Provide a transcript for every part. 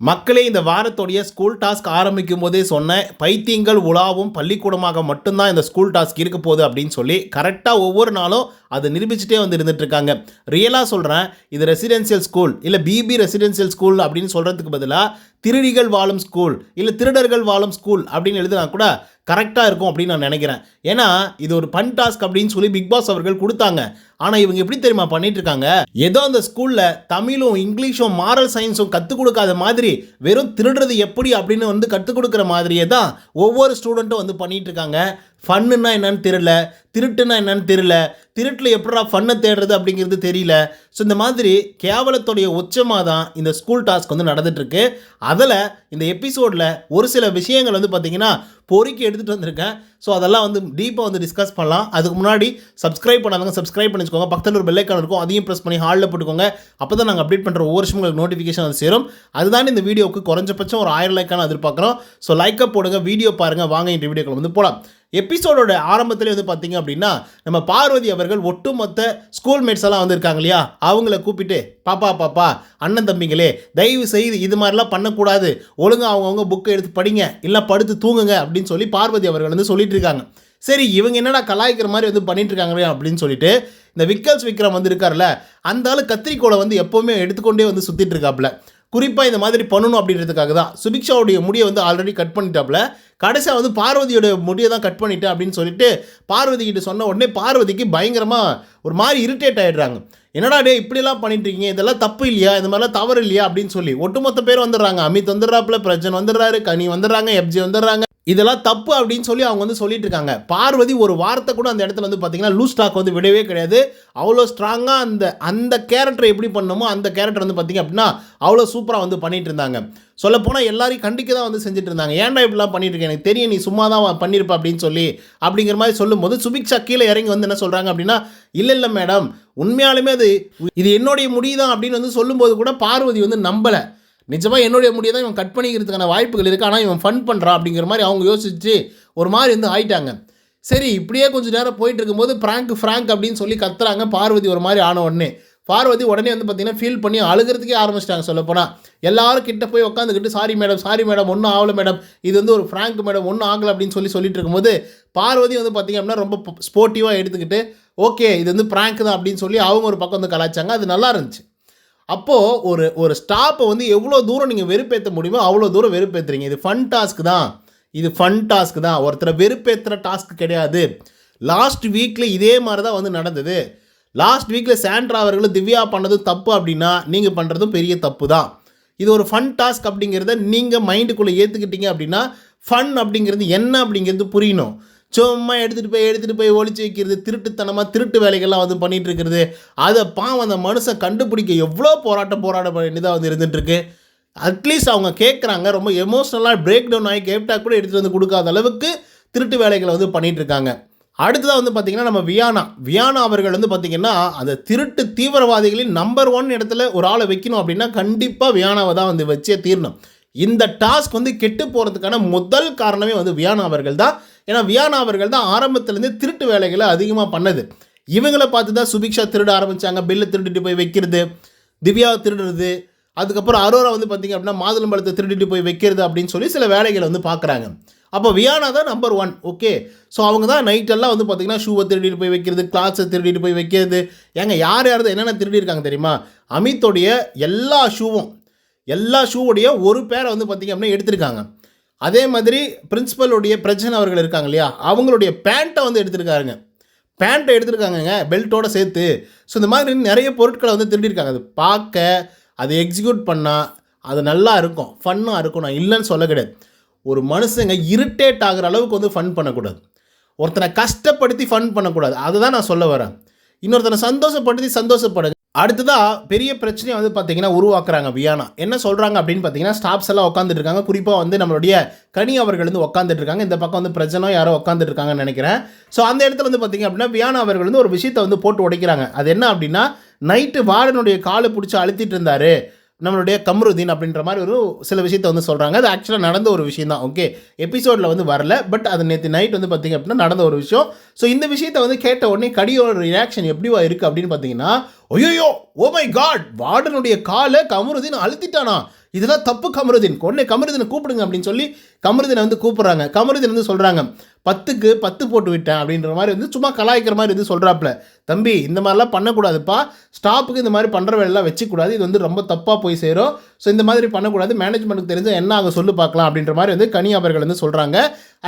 மக்களே இந்த வாரத்துடைய school task ஆரம்பிக்கும் போதே சொன்னேன் பைத்தியங்கள் உலாவும் பள்ளிக்கூடமாக மட்டும்தான் இந்த ஸ்கூல் டாஸ்க் இருக்க போகுது அப்படின்னு சொல்லி கரெக்டாக ஒவ்வொரு நாளும் அது நிரூபிச்சுட்டே வந்து இருந்துட்டு இருக்காங்க ரியலாக சொல்கிறேன் இது ரெசிடென்சியல் ஸ்கூல் இல்லை பிபி ரெசிடென்சியல் ஸ்கூல் அப்படின்னு சொல்கிறதுக்கு பதிலாக திருடிகள் வாழும் ஸ்கூல் இல்லை திருடர்கள் வாழும் ஸ்கூல் அப்படின்னு எழுதினா கூட கரெக்டாக இருக்கும் அப்படின்னு நான் நினைக்கிறேன். ஏன்னா இது ஒரு பன் டாஸ்க் அப்படின்னு சொல்லி பிக் பாஸ் அவர்கள் கொடுத்தாங்க. ஆனால் இவங்க எப்படி தெரியுமா பண்ணிட்டு இருக்காங்க? ஏதோ அந்த ஸ்கூலில் தமிழும் இங்கிலீஷும் மாரல் சயின்ஸும் கற்றுக் கொடுக்காத மாதிரி வெறும் திருடுறது எப்படி அப்படின்னு வந்து கற்றுக் கொடுக்குற மாதிரியே தான் ஒவ்வொரு ஸ்டூடெண்ட்டும் வந்து பண்ணிட்டு இருக்காங்க. ஃபன்னுன்னா என்னன்னு தெரியல. திருட்டுன்னா என்னன்னு தெரியல. திருட்டில் எப்படா ஃபன்னை தேடுறது அப்படிங்கிறது தெரியல. ஸோ இந்த மாதிரி கேவலத்துடைய உச்சமாக தான் இந்த ஸ்கூல் டாஸ்க் வந்து நடந்துகிட்ருக்கு அதில் இந்த எபிசோடில் ஒரு சில விஷயங்கள் வந்து பார்த்திங்கன்னா பொறுக்கி எடுத்துகிட்டு வந்திருக்கேன். ஸோ அதெல்லாம் வந்து டீப்பாக வந்து டிஸ்கஸ் பண்ணலாம். அதுக்கு முன்னாடி சப்ஸ்கிரைப் பண்ணாதவங்க சப்ஸ்கிரைப் பண்ணி வச்சுக்கோங்க பக்கத்தில் ஒரு பெல்லைக்கான இருக்கும். அதையும் ப்ரெஸ் பண்ணி ஹாலில் போட்டுக்கோங்க. அப்போ தான் நாங்கள் அப்டேட் பண்ணுற ஒவ்வொரு வருஷமும் உங்களுக்கு நோட்டிஃபிகேஷன் வந்து சேரும். அதுதான் இந்த வீடியோவுக்கு குறைஞ்சபட்சம் ஒரு ஆயிரம் லைக்கான எதிர்பார்க்குறோம். ஸோ லைக்கப் போடுங்க வீடியோ பாருங்கள் வாங்க இந்த வீடியோக்கள் வந்து போகலாம் எபிசோடோட ஆரம்பத்தில் வந்து பார்த்தீங்க அப்படின்னா நம்ம பார்வதி அவர்கள் ஒட்டுமொத்த ஸ்கூல்மேட்ஸ் எல்லாம் வந்திருக்காங்க இல்லையா? அவங்கள கூப்பிட்டு பாப்பா பாப்பா அண்ணன் தம்பிங்களே தயவு செய்து இது மாதிரிலாம் பண்ணக்கூடாது. ஒழுங்காக அவங்கவுங்க புக்கை எடுத்து படிங்க. இல்லை படுத்து தூங்குங்க. அப்படின்னு சொல்லி பார்வதி அவர்கள் வந்து சொல்லிட்டு இருக்காங்க. சரி இவங்க என்னடா கலாய்க்கிற மாதிரி வந்து பண்ணிட்டு இருக்காங்களே அப்படின்னு சொல்லிட்டு இந்த விக்கல்ஸ் விக்ரம் வந்து இருக்கார்ல அந்த ஆள் கத்திரிக்கோலை வந்து எப்போவுமே எடுத்துக்கொண்டே வந்து சுற்றிட்டு இருக்காப்புல. குறிப்பாக இந்த மாதிரி பண்ணணும் அப்படின்றதுக்காக தான். சுபிக்ஷாவுடைய முடியை வந்து ஆல்ரெடி கட் பண்ணிட்டாப்புல கடைசியாக வந்து பார்வதியோட முடியை தான் கட் பண்ணிட்டேன் அப்படின்னு சொல்லிட்டு பார்வதி கிட்ட சொன்ன உடனே பார்வதிக்கு பயங்கரமாக ஒரு மாதிரி இரிட்டேட் ஆகிடுறாங்க என்னடா டே இப்படிலாம் பண்ணிட்டு இருக்கீங்க? இதெல்லாம் தப்பு இல்லையா? இந்த மாதிரிலாம் தவறு இல்லையா? அப்படின்னு சொல்லி ஒட்டுமொத்த பேர் வந்துடுறாங்க. அமித் வந்துடுறாப்புல பிரஜன் வந்துடுறாரு கனி வந்துடுறாங்க எப்ஜி வந்துடுறாங்க. இதெல்லாம் தப்பு அப்படின்னு சொல்லி அவங்க வந்து சொல்லிட்டு இருக்காங்க பார்வதி ஒரு வார்த்தை கூட அந்த இடத்துல வந்து பார்த்தீங்கன்னா லூஸ் ஸ்டாக் வந்து விடவே கிடையாது. அவ்வளோ ஸ்ட்ராங்காக அந்த அந்த கேரக்டர் எப்படி பண்ணணுமோ அந்த கேரக்டர் வந்து பார்த்தீங்க அப்படின்னா அவ்வளோ சூப்பராக வந்து பண்ணிட்டு இருந்தாங்க சொல்லப்போனால் எல்லாரையும் கண்டிக்க தான் வந்து செஞ்சுட்டு இருந்தாங்க ஏன்டா இப்படிலாம் பண்ணிட்டு இருக்கேன் எனக்கு தெரியும் நீ சும்மா தான் பண்ணியிருப்ப அப்படின்னு சொல்லி அப்படிங்கிற மாதிரி சொல்லும்போது சுபிக்ஷா கீழே இறங்கி வந்து என்ன சொல்கிறாங்க அப்படின்னா இல்லை இல்லை மேடம் உண்மையாலுமே அது இது என்னுடைய முடிதான் அப்படின்னு வந்து சொல்லும்போது கூட பார்வதி வந்து நம்பலை. நிஜமாக என்னுடைய முடியை தான் இவன் கட் பண்ணிக்கிறதுக்கான வாய்ப்புகள் இருக்குது ஆனால் இவன் ஃபன் பண்ணுறான் அப்படிங்கிற மாதிரி அவங்க யோசிச்சு ஒரு மாதிரி வந்து ஆயிட்டாங்க. சரி இப்படியே கொஞ்சம் நேரம் போயிட்டு இருக்கும்போது ஃப்ராங்க் ஃப்ராங்க் அப்படின்னு சொல்லி கத்துறாங்க. பார்வதி ஒரு மாதிரி ஆன உடனே. பார்வதி உடனே வந்து பார்த்தீங்கன்னா ஃபீல் பண்ணி அழுகிறதுக்கே ஆரம்பிச்சிட்டாங்க சொல்லப்போனால் எல்லாரும் கிட்ட போய் உட்காந்துக்கிட்டு சாரி மேடம் சாரி மேடம் ஒன்றும் ஆகலை மேடம் இது வந்து ஒரு ஃப்ராங்க் மேடம் ஒன்றும் ஆகலை அப்படின்னு சொல்லி சொல்லிட்டு இருக்கும்போது பார்வதி வந்து பார்த்திங்க அப்படின்னா ரொம்ப ஸ்போர்ட்டிவாக எடுத்துக்கிட்டு ஓகே இது வந்து ப்ராங்க் தான் அப்படின்னு சொல்லி அவங்க ஒரு பக்கம் வந்து கலாய்ச்சாங்க. அது நல்லா இருந்துச்சு. அப்போது ஒரு ஒரு ஸ்டாப்பை வந்து எவ்வளோ தூரம் நீங்கள் வெறுப்பேற்ற முடியுமோ அவ்வளோ தூரம் வெறுப்பேற்றுறீங்க இது ஃபன் டாஸ்க் தான். இது ஃபன் டாஸ்க் தான். ஒருத்தரை வெறுப்பேற்றுற டாஸ்க் கிடையாது. லாஸ்ட் வீக்கில் இதே மாதிரி தான் வந்து நடந்தது. லாஸ்ட் வீக்கில் சாண்ட்ரா அவர்களும் திவ்யா பண்ணதும் தப்பு அப்படின்னா நீங்கள் பண்ணுறதும் பெரிய தப்பு தான். இது ஒரு ஃபன் டாஸ்க் அப்படிங்கிறத நீங்கள் மைண்டுக்குள்ளே ஏற்றுக்கிட்டீங்க அப்படின்னா ஃபன் அப்படிங்கிறது என்ன அப்படிங்கிறது புரியணும். சும்மா எடுத்துகிட்டு போய் எடுத்துகிட்டு போய் ஒழிச்சு வைக்கிறது திருட்டுத்தனமாக திருட்டு வேலைகள்லாம் வந்து பண்ணிகிட்டு இருக்கிறது அதை பாவம் அந்த மனுஷன் கண்டுபிடிக்க எவ்வளோ போராட்டம் போராட வேண்டியதாக வந்து இருந்துகிட்ருக்கு அட்லீஸ்ட் அவங்க கேட்குறாங்க ரொம்ப எமோஷ்னலாக பிரேக் டவுன் ஆகி கேப்டா கூட எடுத்துகிட்டு வந்து கொடுக்காத அளவுக்கு திருட்டு வேலைகளை வந்து பண்ணிகிட்டு இருக்காங்க அடுத்ததாக வந்து பார்த்திங்கன்னா நம்ம வியானா. வியானா அவர்கள் வந்து பார்த்திங்கன்னா அந்த திருட்டு தீவிரவாதிகளின் நம்பர் ஒன் இடத்துல ஒரு ஆளை வைக்கணும் அப்படின்னா கண்டிப்பாக வியானாவை தான் வந்து வச்சே தீரணும். இந்த டாஸ்க் வந்து கெட்டு போகிறதுக்கான முதல் காரணமே வந்து வியானா அவர்கள் தான். ஏன்னா வியானா அவர்கள் தான் ஆரம்பத்துலேருந்து திருட்டு வேலைகளை அதிகமாக பண்ணது. இவங்கள பார்த்து தான் சுபிக்ஷா திருட ஆரம்பித்தாங்க பில்லு திருட்டுட்டு போய் வைக்கிறது திவ்யாவை திருடுறது அதுக்கப்புறம் அரோரா வந்து பார்த்திங்க அப்படின்னா மாதுளம்பழத்தை திருடிட்டு போய் வைக்கிறது அப்படின்னு சொல்லி சில வேலைகளை வந்து பார்க்குறாங்க அப்போ வியானா தான் நம்பர் ஒன் ஓகே ஸோ அவங்க தான் நைட்டெல்லாம் வந்து பார்த்திங்கன்னா ஷூவை திருடிட்டு போய் வைக்கிறது கிளாஸை திருடிட்டு போய் வைக்கிறது. ஏங்க யார் யார் தான் என்னென்ன திருடிருக்காங்க தெரியுமா? அமித்தோடைய எல்லா ஷூவும் எல்லா ஷூவுடைய ஒரு பேரை வந்து பார்த்திங்க அப்படின்னா எடுத்திருக்காங்க. அதே மாதிரி பிரின்ஸிபலுடைய பிரச்சனை அவர்கள் இருக்காங்க இல்லையா? அவங்களுடைய பேண்ட்டை வந்து எடுத்திருக்காருங்க. பேண்ட்டை எடுத்திருக்காங்கங்க பெல்ட்டோட சேர்த்து. ஸோ இந்த மாதிரி நிறைய பொருட்களை வந்து திருடிருக்காங்க அது பார்க்க அதை எக்ஸிக்யூட் பண்ணால் அது நல்லா இருக்கும். ஃபன்னாக இருக்கும். நான் இல்லைன்னு சொல்ல கிடையாது. ஒரு மனுஷங்க இரிட்டேட் ஆகிற அளவுக்கு வந்து ஃபன் பண்ணக்கூடாது. ஒருத்தனை கஷ்டப்படுத்தி ஃபன் பண்ணக்கூடாது. அதை தான் நான் சொல்ல வரேன். இன்னொருத்தனை சந்தோஷப்படுத்தி சந்தோஷப்படுங்க அடுத்ததாக பெரிய பிரச்சனையை வந்து பார்த்தீங்கன்னா உருவாக்குறாங்க வியானா. என்ன சொல்கிறாங்க அப்படின்னு பார்த்தீங்கன்னா ஸ்டாஃப்ஸ் எல்லாம் உட்காந்துட்டு இருக்காங்க குறிப்பாக வந்து நம்மளுடைய கனி அவர்கள் வந்து உட்காந்துட்டு இருக்காங்க இந்த பக்கம் வந்து பிரச்சனை யாரோ உட்காந்துட்டு இருக்காங்கன்னு நினைக்கிறேன். ஸோ அந்த இடத்துல வந்து பார்த்தீங்க அப்படின்னா வியானா அவர்கள் வந்து ஒரு விஷயத்தை வந்து போட்டு உடைக்கிறாங்க. அது என்ன அப்படின்னா நைட்டு வார்டனுடைய காலை பிடிச்சி அழுத்திட்டு இருந்தாரு. நம்மளுடைய கம்ருதீன் அப்படின்ற மாதிரி ஒரு சில விஷயத்த வந்து சொல்கிறாங்க அது ஆக்சுவலாக நடந்த ஒரு விஷயம் தான். ஓகே எபிசோடில் வந்து வரல. பட் அது நேற்று நைட் வந்து பார்த்திங்க அப்படின்னா நடந்த ஒரு விஷயம். ஸோ இந்த விஷயத்தை வந்து கேட்ட உடனே கடியோட ரியாக்ஷன் எப்படிவா இருக்குது அப்படின்னு பார்த்தீங்கன்னா ஐயோ ஓ oh மை காட் வார்டனுடைய காலை கமருதீன் அழுத்திட்டானா? இதெல்லாம் தப்பு கமருதீன். உடனே கமருதீனை கூப்பிடுங்க அப்படின்னு சொல்லி கமருதீனை வந்து கூப்பிட்றாங்க. கமருதீன் வந்து சொல்கிறாங்க பத்துக்கு பத்து போட்டு விட்டேன் அப்படின்ற மாதிரி வந்து சும்மா கலாய்க்கிற மாதிரி வந்து சொல்கிறாப்புல தம்பி இந்த மாதிரிலாம் பண்ணக்கூடாதுப்பா. ஸ்டாப்புக்கு இந்த மாதிரி பண்ணுற வேலைலாம் வச்சுக்கூடாது. இது வந்து ரொம்ப தப்பாக போய் சேரும். ஸோ இந்த மாதிரி பண்ணக்கூடாது. மேனேஜ்மெண்ட்டுக்கு தெரிஞ்ச என்ன ஆக சொல்லு பார்க்கலாம் அப்படின்ற மாதிரி வந்து கனி அவர்கள் வந்து சொல்கிறாங்க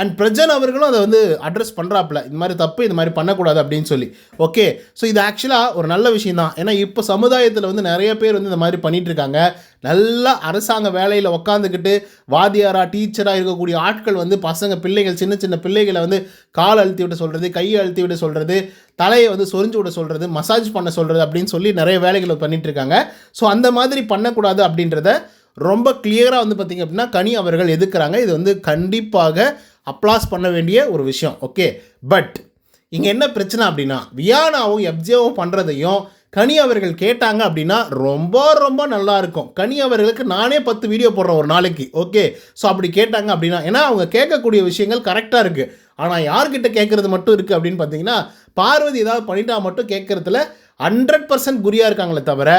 அண்ட் பிரஜன் அவர்களும் அதை வந்து அட்ரஸ் பண்ணுறாப்புல இந்த மாதிரி தப்பு இந்த மாதிரி பண்ணக்கூடாது அப்படின்னு சொல்லி. ஓகே ஸோ இது ஆக்சுவலாக ஒரு நல்ல விஷயம் தான். ஏன்னா இப்போ சமுதாயத்தில் வந்து நிறைய பேர் வந்து இந்த மாதிரி பண்ணிகிட்டு இருக்காங்க. நல்லா அரசாங்க வேலையில் உட்காந்துக்கிட்டு வாத்தியாரா டீச்சராக இருக்கக்கூடிய ஆட்கள் வந்து பசங்க பிள்ளைகள் சின்ன சின்ன பிள்ளைகள் வந்து கால் அழுத்தி விட சொல்கிறது கையை அழுத்தி விட சொல்கிறது தலையை வந்து சொரிஞ்சு விட சொல்கிறது மசாஜ் பண்ண சொல்கிறது அப்படின்னு சொல்லி நிறைய வேலைகளை பண்ணிட்டு இருக்காங்க. ஸோ அந்த மாதிரி பண்ணக்கூடாது அப்படின்றத ரொம்ப கிளியராக வந்து பார்த்திங்க அப்படின்னா கனி அவர்கள் எதுக்குறாங்க? இது வந்து கண்டிப்பாக அப்ளாஸ் பண்ண வேண்டிய ஒரு விஷயம். ஓகே பட் இங்கே என்ன பிரச்சனை அப்படின்னா வியானாவும் எப்ஜேவும் பண்ணுறதையும் கனி அவர்கள் கேட்டாங்க அப்படின்னா ரொம்ப ரொம்ப நல்லா இருக்கும். கனி அவர்களுக்கு நானே பத்து வீடியோ போடுறேன் ஒரு நாளைக்கு. ஓகே ஸோ அப்படி கேட்டாங்க அப்படின்னா ஏன்னா அவங்க கேட்கக்கூடிய விஷயங்கள் கரெக்டாக இருக்குது ஆனால் யார்கிட்ட கேட்குறது மட்டும் இருக்குது அப்படின்னு பார்த்தீங்கன்னா பார்வதி ஏதாவது பண்ணிட்டா மட்டும் கேட்குறதுல ஹண்ட்ரட் பர்சன்ட் குறியாக இருக்காங்களே தவிர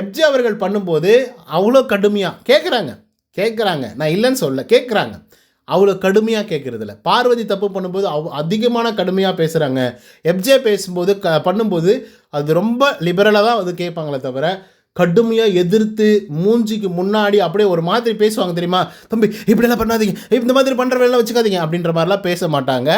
எப்ஜி அவர்கள் பண்ணும்போது அவ்வளோ கடுமையாக கேட்குறாங்க. கேட்குறாங்க. நான் இல்லைன்னு சொல்ல கேட்குறாங்க. அவ்வளோ கடுமையாக கேட்குறதில்ல பார்வதி தப்பு பண்ணும்போது அவ் அதிகமான கடுமையாக பேசுகிறாங்க எப்ஜே பேசும்போது க பண்ணும்போது அது ரொம்ப லிபரலாக தான் வந்து கேட்பாங்களே தவிர கடுமையாக எதிர்த்து மூஞ்சிக்கு முன்னாடி அப்படியே ஒரு மாதிரி பேசுவாங்க தெரியுமா? தம்பி இப்படியெல்லாம் பண்ணாதீங்க. இந்த மாதிரி பண்ணுற வேலை வச்சுக்காதீங்க. அப்படின்ற மாதிரிலாம் பேச மாட்டாங்க.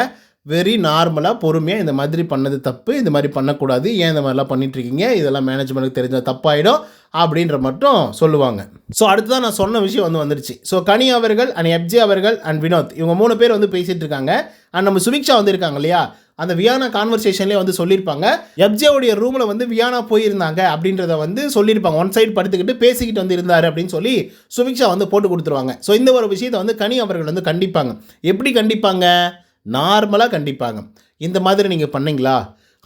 வெரி நார்மலாக பொறுமையாக இந்த மாதிரி பண்ணது தப்பு இந்த மாதிரி பண்ணக்கூடாது ஏன் இந்த மாதிரிலாம் பண்ணிகிட்ருக்கீங்க இதெல்லாம் மேனேஜ்மெண்ட்டுக்கு தெரிஞ்சால் தப்பாயிடும். அப்படின்ற மட்டும் சொல்லுவாங்க. ஸோ அடுத்ததான் நான் சொன்ன விஷயம் வந்து வந்துருச்சு. ஸோ கனி அவர்கள் அண்ட் எப்ஜி அவர்கள் அண்ட் வினோத் இவங்க மூணு பேர் வந்து பேசிகிட்டு இருக்காங்க. அண்ட் நம்ம சுபிக்ஷா வந்து இருக்காங்க இல்லையா? அந்த வியானா கான்வர்சேஷன்லேயே வந்து சொல்லியிருப்பாங்க. எப்ஜேவுடைய ரூமில் வந்து வியானா போயிருந்தாங்க அப்படின்றத வந்து சொல்லியிருப்பாங்க. ஒன் சைடு படுத்துக்கிட்டு பேசிக்கிட்டு வந்து இருந்தார் அப்படின்னு சொல்லி சுபிக்ஷா வந்து போட்டு கொடுத்துருவாங்க. ஸோ இந்த ஒரு விஷயத்தை வந்து கனி அவர்கள் வந்து கண்டிப்பாங்க. எப்படி கண்டிப்பாங்க? நார்மலாக கண்டிப்பாங்க. இந்த மாதிரி நீங்கள் பண்ணீங்களா?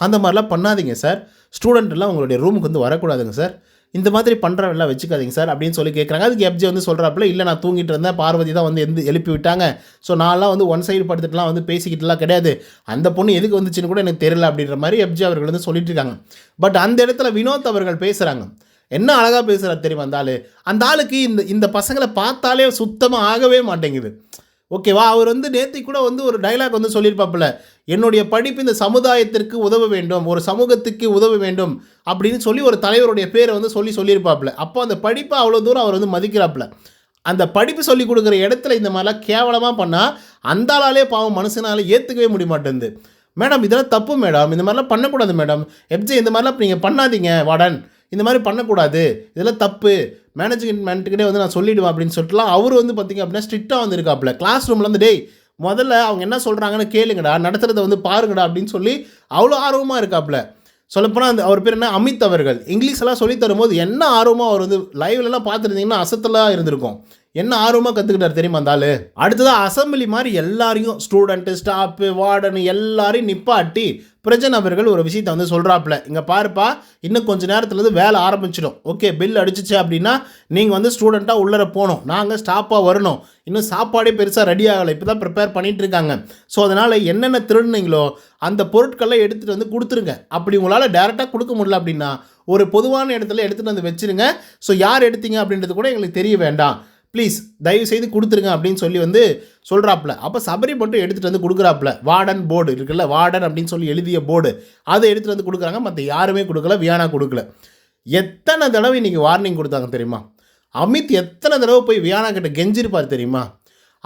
அந்த மாதிரிலாம் பண்ணாதீங்க சார் ஸ்டூடெண்ட்லாம் உங்களுடைய ரூமுக்கு வந்து வரக்கூடாதுங்க சார் இந்த மாதிரி பண்ணுறவெல்லாம் வச்சுக்காதீங்க சார் அப்படின்னு சொல்லி கேட்குறாங்க அதுக்கு எப்ஜி வந்து சொல்கிறாப்புல இல்லை நான் தூங்கிட்டு இருந்தேன். பார்வதி தான் வந்து எந்த எழுப்பி விட்டாங்க. ஸோ நான்லாம் வந்து ஒன் சைடு படுத்துட்டுலாம் வந்து பேசிக்கிட்டுலாம் கிடையாது. அந்த பொண்ணு எதுக்கு வந்துச்சுன்னு கூட எனக்கு தெரியல அப்படின்ற மாதிரி எப்ஜி அவர்கள் வந்து சொல்லிட்டு இருக்காங்க. பட் அந்த இடத்துல வினோத் அவர்கள் பேசுகிறாங்க என்ன அழகாக பேசுகிறார் தெரியுமா அந்த ஆள்? அந்த ஆளுக்கு இந்த இந்த பசங்களை பார்த்தாலே சுத்தமாக ஆகவே மாட்டேங்குது. ஓகேவா? அவர் வந்து நேத்தி கூட வந்து ஒரு டைலாக் வந்து சொல்லியிருப்பாப்புல என்னுடைய படிப்பு இந்த சமுதாயத்திற்கு உதவ வேண்டும் ஒரு சமூகத்துக்கு உதவ வேண்டும் அப்படின்னு சொல்லி ஒரு தலைவருடைய பேரை வந்து சொல்லி சொல்லியிருப்பாப்புல. அப்போ அந்த படிப்பை அவ்வளோ தூரம் அவர் வந்து மதிக்கிறாப்புல. அந்த படிப்பு சொல்லி கொடுக்குற இடத்துல இந்த மாதிரிலாம் கேவலமாக பண்ணால் அந்த ஆளாலே பாவம் மனுஷனால ஏற்றுக்கவே முடிய மாட்டேங்குது மேடம் இதெல்லாம் தப்பு மேடம். இந்த மாதிரிலாம் பண்ணக்கூடாது மேடம். எப்ஜே இந்த மாதிரிலாம் நீங்கள் பண்ணாதீங்க வடன். இந்த மாதிரி பண்ணக்கூடாது. இதெல்லாம் தப்பு. மேனேஜ்மெண்ட்டுக்கிட்டே வந்து நான் சொல்லிவிடுவேன் அப்படின்னு சொல்லிட்டுலாம் அவர் வந்து பார்த்திங்க அப்படின்னா ஸ்ட்ரிக்டாக வந்துருக்காப்புல. கிளாஸ் ரூமில் வந்து டேய் முதல்ல அவங்க என்ன சொல்கிறாங்கன்னு கேளுங்கடா நடத்துகிறத வந்து பாருங்கடா அப்படின்னு சொல்லி அவ்வளோ ஆர்வமாக இருக்காப்புல. சொல்லப்போனால் அந்த அவர் பேர் என்ன? அமித் அவர்கள். இங்கிலீஷ் எல்லாம் சொல்லி தரும்போது என்ன ஆர்வமாக அவர் வந்து லைவ்லலாம் பார்த்துருந்தீங்கன்னா அசத்தலாக இருந்திருக்கும். என்ன ஆர்வமாக கற்றுக்கிட்டார் தெரியுமா அந்த அடுத்ததாக அசம்பிளி மாதிரி எல்லாரையும் ஸ்டூடெண்ட்டு ஸ்டாஃபு வார்டன் எல்லாரையும் நிப்பாட்டி பிரஜன் அவர்கள் ஒரு விஷயத்தை வந்து சொல்கிறாப்புல இங்கே பாருப்பா இன்னும் கொஞ்சம் நேரத்தில் வந்து வேலை ஆரம்பிச்சிடும். ஓகே பில் அடிச்சிச்சு அப்படின்னா நீங்கள் வந்து ஸ்டூடெண்ட்டாக உள்ளர போகணும். நாங்கள் ஸ்டாப்பாக வரணும். இன்னும் சாப்பாடே பெருசாக ரெடி ஆகலை. இப்போ தான் ப்ரிப்பேர் பண்ணிகிட்டு இருக்காங்க. ஸோ அதனால் என்னென்ன திருடுனீங்களோ அந்த பொருட்களை எடுத்துகிட்டு வந்து கொடுத்துருங்க. அப்படி உங்களால் டேரெக்டாக கொடுக்க முடியல அப்படின்னா ஒரு பொதுவான இடத்துல எடுத்துகிட்டு வந்து வச்சுருங்க. ஸோ யார் எடுத்தீங்க அப்படின்றது கூட எங்களுக்கு தெரிய வேண்டாம். ப்ளீஸ் தயவு செய்து கொடுத்துருங்க அப்படின்னு சொல்லி வந்து சொல்கிறாப்புல அப்போ சபரி மட்டும் எடுத்துகிட்டு வந்து கொடுக்குறாப்புல. வார்டன் போர்டு இருக்குல்ல வார்டன் அப்படின்னு சொல்லி எழுதிய போர்டு. அதை எடுத்துகிட்டு வந்து கொடுக்குறாங்க. மற்ற யாருமே கொடுக்கல வியானா கொடுக்கல. எத்தனை தடவை இன்றைக்கி வார்னிங் கொடுத்தாங்க தெரியுமா? அமித் எத்தனை தடவை போய் வியானா கிட்ட கெஞ்சிருப்பார் தெரியுமா?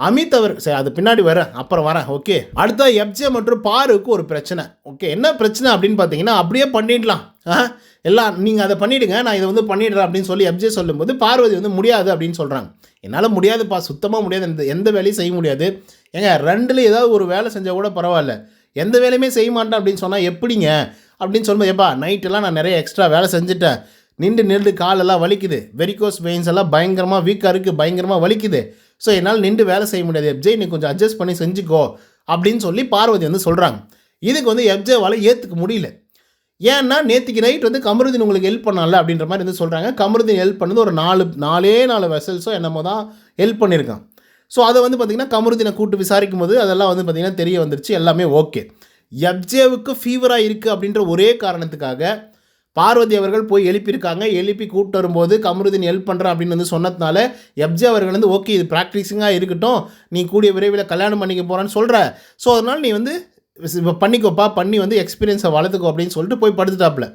அமித் அவர் சரி அது பின்னாடி வரேன் அப்புறம் வரேன் ஓகே அடுத்த எப்ஜே மற்றும் பாருக்கு ஒரு பிரச்சனை. ஓகே என்ன பிரச்சனை அப்படின்னு பார்த்தீங்கன்னா அப்படியே பண்ணிடலாம். ஆ எல்லாம் நீங்கள் அதை பண்ணிவிடுங்க நான் இதை வந்து பண்ணிடுறேன் அப்படின்னு சொல்லி எப்ஜே சொல்லும்போது பார்வதி வந்து முடியாது அப்படின்னு சொல்கிறாங்க என்னால் முடியாதுப்பா சுத்தமாக முடியாது எந்த எந்த வேலையும் செய்ய முடியாது. ஏங்க ரெண்டில் ஏதாவது ஒரு வேலை செஞ்சால் கூட பரவாயில்ல. எந்த வேலையுமே செய்ய மாட்டேன் அப்படின்னு சொன்னால் எப்படிங்க? அப்படின்னு சொல்லும்போது எப்பா நைட்டெல்லாம் நான் நிறைய எக்ஸ்ட்ரா வேலை செஞ்சுட்டேன். நின்று நின்று காலெல்லாம் வலிக்குது. வெரிகோஸ் வெயின்ஸ் எல்லாம் பயங்கரமாக வீக்காக இருக்குது பயங்கரமாக வலிக்குது. ஸோ என்னால் நின்று வேலை செய்ய முடியாது. எப்ஜே நீ கொஞ்சம் அட்ஜஸ்ட் பண்ணி செஞ்சுக்கோ அப்படின்னு சொல்லி பார்வதி வந்து சொல்கிறாங்க இதுக்கு வந்து எப்ஜேவால் ஏற்றுக்க முடியல. ஏன்னா நேற்றுக்கு நைட் வந்து கமருதீன் உங்களுக்கு ஹெல்ப் பண்ணல அப்படின்ற மாதிரி வந்து சொல்கிறாங்க கமருதீன் ஹெல்ப் பண்ணது ஒரு நாலு நாலே நாலு வெசல்ஸோ என்னமோ தான் ஹெல்ப் பண்ணியிருக்கான். ஸோ அதை வந்து பார்த்திங்கன்னா கமருதீனை கூட்டு விசாரிக்கும் போது அதெல்லாம் வந்து பார்த்திங்கன்னா தெரிய வந்துருச்சு. எல்லாமே ஓகே எப்ஜேவுக்கு ஃபீவராக இருக்குது அப்படின்ற ஒரே காரணத்துக்காக பார்வதி அவர்கள் போய் எழுப்பியிருக்காங்க. எழுப்பி கூப்பிட்டு வரும்போது கமருதீன் ஹெல்ப் பண்ணுறேன் அப்படின்னு வந்து சொன்னதுனால எப்ஜே அவர்கள் வந்து ஓகே இது ப்ராக்டிஸிங்காக இருக்கட்டும். நீ கூடிய விரைவில் கல்யாணம் பண்ணிக்க போகிறான்னு சொல்கிற ஸோ அதனால் நீ வந்து இப்போ பண்ணிக்கோப்பா. பண்ணி வந்து எக்ஸ்பீரியன்ஸை வளர்த்துக்கோ அப்படின்னு சொல்லிட்டு போய் படுத்துட்டாப்புல.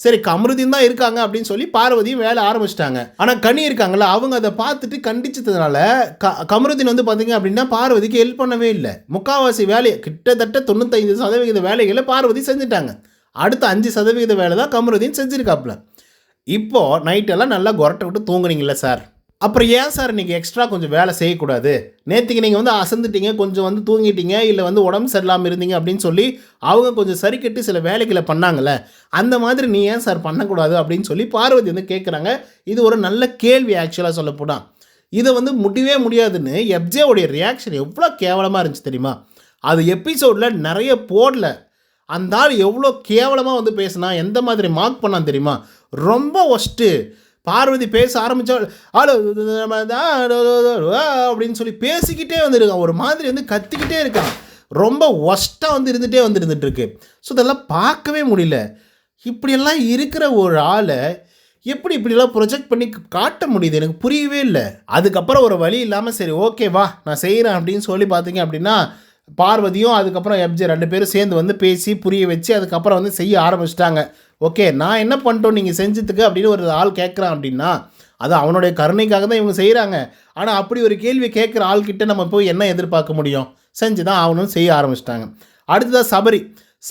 சரி கமருதீன் தான் இருக்காங்க அப்படின்னு சொல்லி பார்வதியும் வேலை ஆரம்பிச்சிட்டாங்க. ஆனால் கனி இருக்காங்களா அவங்க அதை பார்த்துட்டு கண்டிச்சதுனால க கமருதீன் வந்து பார்த்தீங்க அப்படின்னா பார்வதிக்கு ஹெல்ப் பண்ணவே இல்லை. முக்காவாசி வேலையை கிட்டத்தட்ட தொண்ணூத்தைந்து சதவிகித வேலைகளை பார்வதி செஞ்சுட்டாங்க. அடுத்த அஞ்சு சதவிகித வேலை தான் கமருதீன் செஞ்சுருக்காப்புல. இப்போது நைட்டெல்லாம் நல்லா கொரட்டை விட்டு தூங்குறீங்களா சார் அப்புறம் ஏன் சார் நீங்கள் எக்ஸ்ட்ரா கொஞ்சம் வேலை செய்யக்கூடாது? நேற்றுக்கு நீங்கள் வந்து அசந்துட்டீங்க கொஞ்சம் வந்து தூங்கிட்டீங்க இல்லை வந்து உடம்பு சரியில்லாமல் இருந்தீங்க அப்படின்னு சொல்லி அவங்க கொஞ்சம் சரி கட்டி சில வேலைகளை பண்ணாங்கல்ல. அந்த மாதிரி நீ ஏன் சார் பண்ணக்கூடாது அப்படின்னு சொல்லி பார்வதி வந்து கேட்குறாங்க இது ஒரு நல்ல கேள்வி ஆக்சுவலாக சொல்லப்போனால் இதை வந்து முடியவே முடியாதுன்னு எப்ஜேவுடைய ரியாக்ஷன் எவ்வளோ கேவலமாக இருந்துச்சு தெரியுமா? அது எபிசோடில் நிறைய போடல. அந்த ஆள் எவ்வளோ கேவலமாக வந்து பேசினா எந்த மாதிரி மார்க் பண்ணான் தெரியுமா? ரொம்ப ஒஸ்ட்டு பார்வதி பேச ஆரம்பித்தா ஹலோ அப்படின்னு சொல்லி பேசிக்கிட்டே வந்துருக்கான். ஒரு மாதிரி வந்து கத்திக்கிட்டே இருக்கான். ரொம்ப ஒஸ்ட்டாக வந்து இருந்துகிட்டே வந்து ஸோ இதெல்லாம் பார்க்கவே முடியல. இப்படியெல்லாம் இருக்கிற ஒரு ஆளை எப்படி இப்படிலாம் ப்ரொஜெக்ட் பண்ணி காட்ட முடியுது? எனக்கு புரியவே இல்லை. அதுக்கப்புறம் ஒரு வழி இல்லாமல் சரி ஓகே வா நான் செய்கிறேன் அப்படின்னு சொல்லி பார்த்தீங்க அப்படின்னா பார்வதியும் அதுக்கப்புறம் எப்ஜே ரெண்டு பேரும் சேர்ந்து வந்து பேசி புரிய வச்சு அதுக்கப்புறம் வந்து செய்ய ஆரம்பிச்சிட்டாங்க. ஓகே நான் என்ன பண்ணிட்டோம்? நீங்கள் செஞ்சதுக்கு அப்படின்னு ஒரு ஆள் கேட்குறான் அப்படின்னா அது அவனுடைய கருணைக்காக தான் இவங்க செய்கிறாங்க ஆனால் அப்படி ஒரு கேள்வி கேட்குற ஆள்கிட்ட நம்ம போய் என்ன எதிர்பார்க்க முடியும்? செஞ்சு தான் அவனும் செய்ய ஆரம்பிச்சிட்டாங்க. அடுத்ததாக சபரி.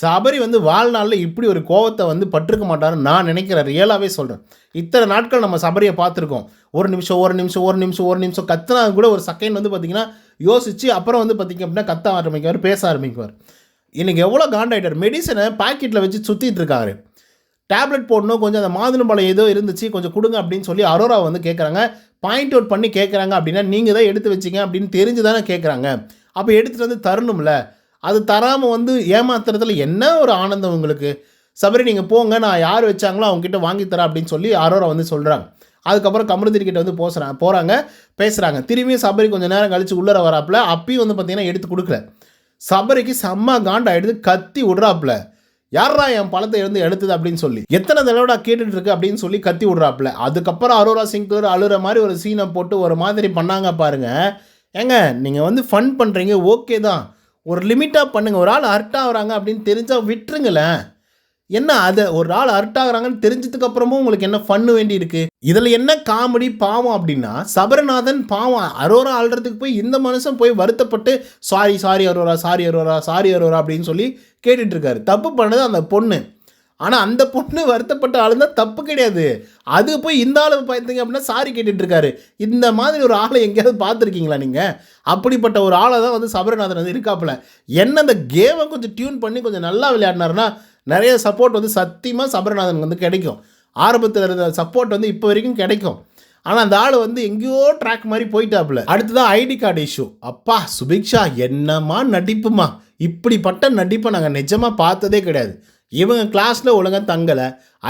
சபரி வந்து வாழ்நாளில் இப்படி ஒரு கோவத்தை வந்து பட்டிருக்க மாட்டாருன்னு நான் நினைக்கிறேன் ரியலாகவே சொல்கிறேன் இத்தனை நாட்கள் நம்ம சபரியை பார்த்துருக்கோம். ஒரு நிமிஷம் ஒரு நிமிஷம் ஒரு நிமிஷம் ஒரு நிமிஷம் கத்துனா கூட ஒரு செகண்ட் வந்து பார்த்திங்கன்னா யோசித்து அப்புறம் வந்து பார்த்திங்க அப்படின்னா கத்த ஆரம்பிக்குவார் பேச ஆரம்பிக்குவார். இன்றைக்கி எவ்வளோ காண்டாயிட்டார். மெடிசனை பாக்கெட்டில் வச்சு சுற்றிட்டு இருக்காரு. டேப்லெட் போடணும் கொஞ்சம் அந்த மாதுளம்பழம் ஏதோ இருந்துச்சு கொஞ்சம் கொடுங்க அப்படின்னு சொல்லி அரோரா வந்து கேட்குறாங்க பாயிண்ட் அவுட் பண்ணி கேட்குறாங்க அப்படின்னா நீங்கள் தான் எடுத்து வச்சிங்க அப்படின்னு தெரிஞ்சு தானே கேட்குறாங்க அப்போ எடுத்துகிட்டு வந்து தரணும்ல. அது தராமல் வந்து ஏமாத்துறதுல என்ன ஒரு ஆனந்தம் உங்களுக்கு? சபரி நீங்கள் போங்க நான் யார் வச்சாங்களோ அவங்ககிட்ட வாங்கி தரேன் அப்படின்னு சொல்லி அரோரா வந்து சொல்கிறாங்க அதுக்கப்புறம் கமருதீன் கிட்ட வந்து போசுறாங்க போகிறாங்க பேசுகிறாங்க திரும்பியும் சபரி கொஞ்சம் நேரம் கழித்து உள்ளர வராப்புல அப்பயும் வந்து பார்த்தீங்கன்னா எடுத்து கொடுக்கல. சபரிக்கு செம்ம காண்டாயிடுது கத்தி விட்றாப்புல. யாரா என் பழத்தை இருந்து எடுத்தது அப்படின்னு சொல்லி. எத்தனை தடவை கேட்டுட்டு இருக்கு அப்படின்னு சொல்லி கத்தி விட்றாப்புல. அதுக்கப்புறம் அரோரா சிங்கர் அழுற மாதிரி ஒரு சீனை போட்டு ஒரு மாதிரி பண்ணாங்க பாருங்க. ஏங்க நீங்கள் வந்து ஃபன் பண்ணுறீங்க ஓகே தான். ஒரு லிமிட்டாக பண்ணுங்கள் ஒரு ஆள் ஹர்ட் ஆகுறாங்க அப்படின்னு தெரிஞ்சால் விட்டுருங்களேன். என்ன அதை? ஒரு ஆள் ஹர்ட் ஆகுறாங்கன்னு தெரிஞ்சதுக்கு அப்புறமும் உங்களுக்கு என்ன ஃபன்னு வேண்டி இருக்கு? இதில் என்ன காமெடி பாவம் அப்படின்னா சபரநாதன் பாவம். அரோரா ஆள்றதுக்கு போய் இந்த மனுஷன் போய் வருத்தப்பட்டு sorry sorry Aurora sorry Aurora sorry Aurora அப்படின்னு சொல்லி கேட்டுட்ருக்காரு தப்பு பண்ணது அந்த பொண்ணு. ஆனால் அந்த பொண்ணு வருத்தப்பட்ட ஆளு தான் தப்பு கிடையாது. அது போய் இந்த ஆள் பார்த்தீங்க அப்படின்னா சாரி கேட்டுட்ருக்காரு இந்த மாதிரி ஒரு ஆளை எங்கேயாவது பார்த்துருக்கீங்களா நீங்கள் அப்படிப்பட்ட ஒரு ஆளை தான் வந்து சபரநாதன் வந்து இருக்காப்புல. என்ன அந்த கேமை கொஞ்சம் டியூன் பண்ணி கொஞ்சம் நல்லா விளையாடினாருன்னா நிறைய சப்போர்ட் வந்து சத்தியமாக சபரநாதன் வந்து கிடைக்கும். ஆரம்பத்தில் இருந்த சப்போர்ட் வந்து இப்போ வரைக்கும் கிடைக்கும். ஆனால் அந்த ஆள் வந்து எங்கேயோ ட்ராக் மாதிரி போயிட்டாப்புல. அடுத்ததான் ஐடி கார்டு இஷ்யூ அப்பா சுபிக்ஷா என்னம்மா நடிப்புமா? இப்படிப்பட்ட நடிப்பை நாங்கள் நிஜமாக பார்த்ததே கிடையாது. இவங்க கிளாஸில் ஒழுங்காக தங்கலை.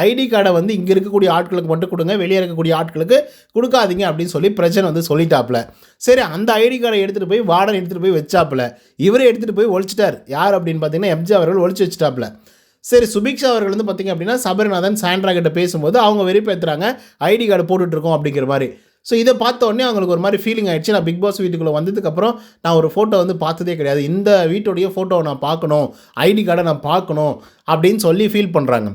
ஐடி கார்டை வந்து இங்கே இருக்கக்கூடிய ஆட்களுக்கு மட்டும் கொடுங்க. வெளியே இருக்கக்கூடிய ஆட்களுக்கு கொடுக்காதீங்க அப்படின்னு சொல்லி பிரச்சனை வந்து சொல்லிட்டாப்புல. சரி அந்த ஐடி கார்டை எடுத்துகிட்டு போய் வார்டன் எடுத்துகிட்டு போய் வச்சாப்புல. இவரே எடுத்துகிட்டு போய் ஒழிச்சிட்டார். யார் அப்படின்னு பார்த்தீங்கன்னா எம்ஜி அவர்கள் ஒழிச்சு வச்சுட்டாப்புல. சரி சுபிக்ஷா அவர்கள் வந்து பார்த்திங்க அப்படின்னா சபரிநாதன் சாண்ட்ரா கிட்ட பேசும்போது அவங்க வெறுப்பேற்றுறாங்க ஐடி கார்டு போட்டுட்ருக்கோம் அப்படிங்கிற மாதிரி. ஸோ இதை பார்த்த உடனே அவங்களுக்கு ஒரு மாதிரி ஃபீலிங் ஆகிடுச்சு நான் பிக் பாஸ் வீட்டுக்குள்ளே வந்ததுக்கப்புறம் நான் ஒரு ஃபோட்டோ வந்து பார்த்ததே கிடையாது. இந்த வீட்டோடைய ஃபோட்டோவை நான் பார்க்கணும். ஐடி கார்டை நான் பார்க்கணும் அப்படின்னு சொல்லி ஃபீல் பண்ணுறாங்க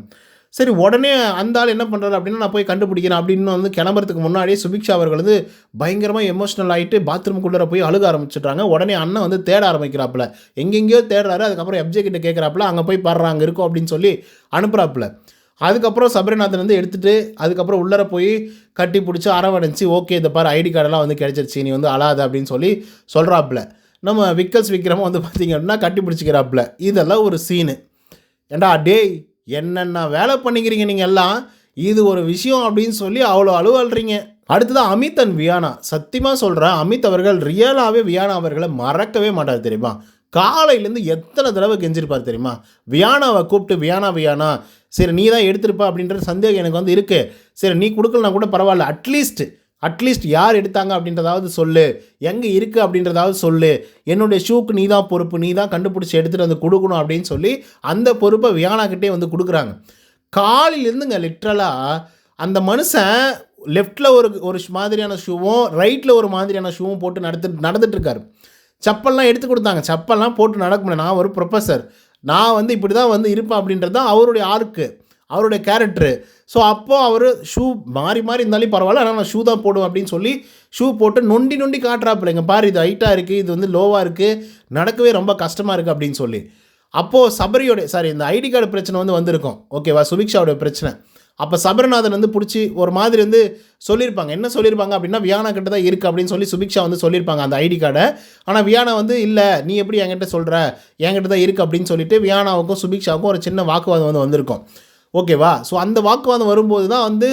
சரி உடனே அந்த ஆள் என்ன பண்ணுறாரு அப்படின்னா நான் போய் கண்டுபிடிக்கிறேன் அப்படின்னு வந்து கிளம்புறதுக்கு முன்னாடியே சுபிக்ஷா அவர்கள் வந்து பயங்கரமாக எமோஷனல் ஆகிட்டு பாத்ரூமுக்குள்ளே போய் அழுக ஆரம்பிச்சிட்றாங்க உடனே அண்ணன் வந்து தேட ஆரம்பிக்கிறாப்புல. எங்கெங்கேயோ தேடுறாரு. அதுக்கப்புறம் எப்ஜே கிட்ட கேட்குறாப்புல அங்கே போய் பாடுறாங்க இருக்கும் அப்படின்னு சொல்லி அனுப்புகிறாப்புல அதுக்கப்புறம் சபரிநாதன் வந்து எடுத்துகிட்டு அதுக்கப்புறம் உள்ளர போய் கட்டி பிடிச்சி அரவணைச்சு ஓகே இந்த பாரு ஐடி கார்டெல்லாம் வந்து கிடச்சிருச்சு நீ வந்து அழாத அப்படின்னு சொல்லி சொல்கிறாப்புல நம்ம விக்கல்ஸ் விக்ரமும் வந்து பார்த்திங்க அப்படின்னா கட்டி பிடிச்சிக்கிறாப்புல. இதெல்லாம் ஒரு சீனு. ஏண்டா டேய் என்னென்ன வேலை பண்ணிக்கிறீங்க நீங்கள் எல்லாம்? இது ஒரு விஷயம் அப்படின்னு சொல்லி அவ்வளோ அழுவல்றீங்க. அடுத்ததான் அமித் அண்ட் வியானா. சத்தியமாக சொல்கிறேன் அமித் அவர்கள் ரியலாகவே வியானா அவர்களை மறக்கவே மாட்டார் தெரியுமா? காலையிலேருந்து எத்தனை தடவை கெஞ்சிருப்பார் தெரியுமா? வியானாவை கூப்பிட்டு வியானா வியானா சரி நீ தான் எடுத்திருப்ப அப்படின்ற சந்தேகம் எனக்கு வந்து இருக்குது சரி நீ கொடுக்கலனா கூட பரவாயில்ல. அட்லீஸ்ட் அட்லீஸ்ட் யார் எடுத்தாங்க அப்படின்றதாவது சொல்லு. எங்கே இருக்குது அப்படின்றதாவது சொல்லு. என்னுடைய ஷூக்கு நீ தான் பொறுப்பு நீ தான் கண்டுபிடிச்சி எடுத்துகிட்டு வந்து கொடுக்கணும் அப்படின்னு சொல்லி அந்த பொறுப்பை வியானாக்கிட்டே வந்து கொடுக்குறாங்க. காலிலிருந்துங்க லிட்ரலாக அந்த மனுஷன் லெஃப்டில் ஒரு ஒரு ஷ் மாதிரியான ஷூவும் ரைட்டில் ஒரு மாதிரியான ஷூவும் போட்டு நடத்து நடந்துட்டுருக்காரு செப்பல்லாம் எடுத்து கொடுத்தாங்க. செப்பல்லாம் போட்டு நடக்க முடியல. நான் ஒரு ப்ரொஃபஸர் நான் வந்து இப்படி தான் வந்து இருப்பேன் அப்படின்றது தான் அவருடைய ஆர்க்கு அவருடைய கேரக்டரு ஸோ அப்போது அவர் ஷூ மாறி மாறி இருந்தாலும் பரவாயில்ல ஆனால் நான் ஷூ தான் போடுவேன் அப்படின்னு சொல்லி ஷூ போட்டு நொண்டி நொண்டி காட்டுறாப்புலைங்க பாரு இது ஹைட்டாக இருக்குது இது வந்து லோவாக இருக்குது நடக்கவே ரொம்ப கஷ்டமாக இருக்குது அப்படின்னு சொல்லி. அப்போது சபரியோட சாரி இந்த ஐடி கார்டு பிரச்சனை வந்து வந்திருக்கும். ஓகேவா சுபிக்ஷாவோட பிரச்சனை. அப்போ சபரநாதன் வந்து பிடிச்சி ஒரு மாதிரி வந்து சொல்லியிருப்பாங்க. என்ன சொல்லியிருப்பாங்க அப்படின்னா வியானா கிட்ட தான் இருக்குது அப்படின்னு சொல்லி சுபிக்ஷா வந்து சொல்லியிருப்பாங்க அந்த ஐடி கார்டை. ஆனால் வியானா வந்து இல்லை நீ எப்படி என்கிட்ட சொல்கிற என்கிட்ட தான் இருக்குது அப்படின்னு சொல்லிட்டு வியானாவுக்கும் சுபிக்ஷாவுக்கும் ஒரு சின்ன வாக்குவாதம் வந்து வந்திருக்கும். ஓகேவா? ஸோ அந்த வாக்குவாதம் வரும்போது தான் வந்து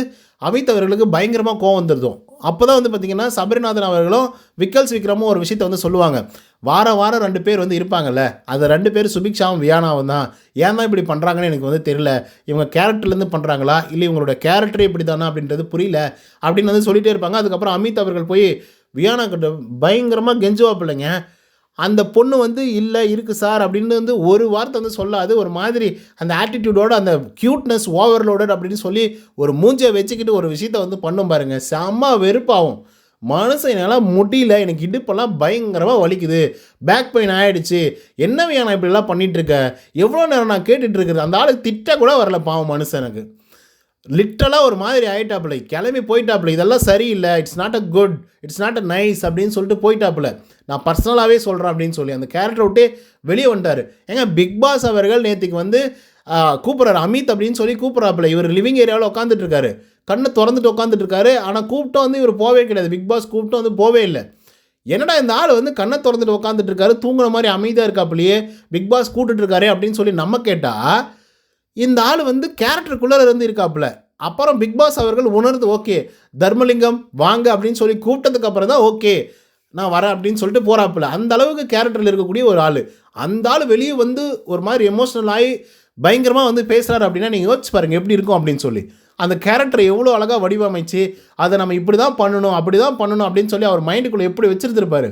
அமித் அவர்களுக்கு பயங்கரமாக கோவம் வந்துருதும். அப்போ தான் வந்து பார்த்திங்கன்னா சபரிநாதன் அவர்களும் விக்கல்ஸ் விக்ரமும் ஒரு விஷயத்தை வந்து சொல்லுவாங்க. வாரம் வாரம் ரெண்டு பேர் வந்து இருப்பாங்கல்ல அது ரெண்டு பேர் சுபிக்ஷாவும் வியானாவும் தான். ஏன் தான் இப்படி பண்ணுறாங்கன்னு எனக்கு வந்து தெரியல. இவங்க கேரக்டர்லேருந்து பண்ணுறாங்களா இல்லை இவங்களோட கேரக்டரே இப்படி தானா அப்படின்றது புரியல. அப்படின்னு வந்து சொல்லிகிட்டே இருப்பாங்க. அதுக்கப்புறம் அமித் அவர்கள் போய் வியானா கிட்ட பயங்கரமாக கெஞ்சுவா பிள்ளைங்க அந்த பொண்ணு வந்து இல்லை இருக்குது சார் அப்படின்னு வந்து ஒரு வார்த்தை வந்து சொல்லாது. ஒரு மாதிரி அந்த ஆட்டிடியூடோட அந்த க்யூட்னஸ் ஓவர்லோடட் அப்படின்னு சொல்லி ஒரு மூஞ்சை வச்சுக்கிட்டு ஒரு விஷயத்த வந்து பண்ணும் பாருங்கள் செம்ம வெறுப்பாகும் மனசு என்னால் முடியல. எனக்கு இடுப்பெல்லாம் பயங்கரமாக வலிக்குது. பேக் பெயின் ஆகிடுச்சு என்ன நான் இப்படிலாம் பண்ணிகிட்டு எவ்வளோ நேரம் நான் கேட்டுட்ருக்குறது அந்த ஆளுக்கு திட்ட கூட வரல பாவம் மனுஷனுக்கு லிட்டலாக ஒரு மாதிரி ஆயிட்டாப்புல. கிளம்பி போயிட்டாப்புல. இதெல்லாம் சரியில்லை. It's not a good it's not a nice அப்படின்னு சொல்லிட்டு போயிட்டாப்புல. நான் பர்சனலாகவே சொல்கிறேன் அப்படின்னு சொல்லி. அந்த கேரக்டர் விட்டே வெளியே வந்துட்டார். ஏங்க பிக் பாஸ் அவர்கள் நேற்றுக்கு வந்து கூப்பிட்றாரு. அமித் அப்படின்னு சொல்லி கூப்பிட்றாப்புல. இவர் லிவிங் ஏரியாவில் உட்காந்துட்டு இருக்காரு. கண்ணை திறந்துட்டு உட்காந்துட்டு இருக்காரு. ஆனால் கூப்பிட்டு வந்து இவர் போவே கிடையாது. பிக் பாஸ் கூப்பிட்டு வந்து போவே இல்லை. என்னடா இந்த ஆள் வந்து கண்ணை திறந்துட்டு உட்காந்துட்டு இருக்காரு? தூங்குற மாதிரி அமைதியாக இருக்காப்புலையே. பிக் பாஸ் கூப்பிட்டுருக்காரு அப்படின்னு சொல்லி நம்ம கேட்டால் இந்த ஆள் வந்து கேரக்டருக்குள்ளே இருந்து இருக்காப்புல. அப்புறம் பிக் பாஸ் அவர்கள் உணர்ந்து ஓகே தர்மலிங்கம் வாங்க அப்படின்னு சொல்லி கூப்பிட்டதுக்கு அப்புறம் தான் ஓகே நான் வரேன் அப்படின்னு சொல்லிட்டு போகிறாப்புல அந்த அளவுக்கு கேரக்டரில் இருக்கக்கூடிய ஒரு ஆள். அந்த ஆள் வெளியே வந்து ஒரு மாதிரி எமோஷ்னல் ஆகி பயங்கரமாக வந்து பேசுகிறாரு அப்படின்னா நீங்கள் யோசிச்சு பாருங்கள் எப்படி இருக்கும் அப்படின்னு சொல்லி. அந்த கேரக்டரை எவ்வளோ அழகாக வடிவமைச்சு அதை நம்ம இப்படி தான் பண்ணணும் அப்படி தான் பண்ணணும் அப்படின்னு சொல்லி அவர் மைண்டுக்குள்ளே எப்படி வச்சிருந்துருப்பாரு.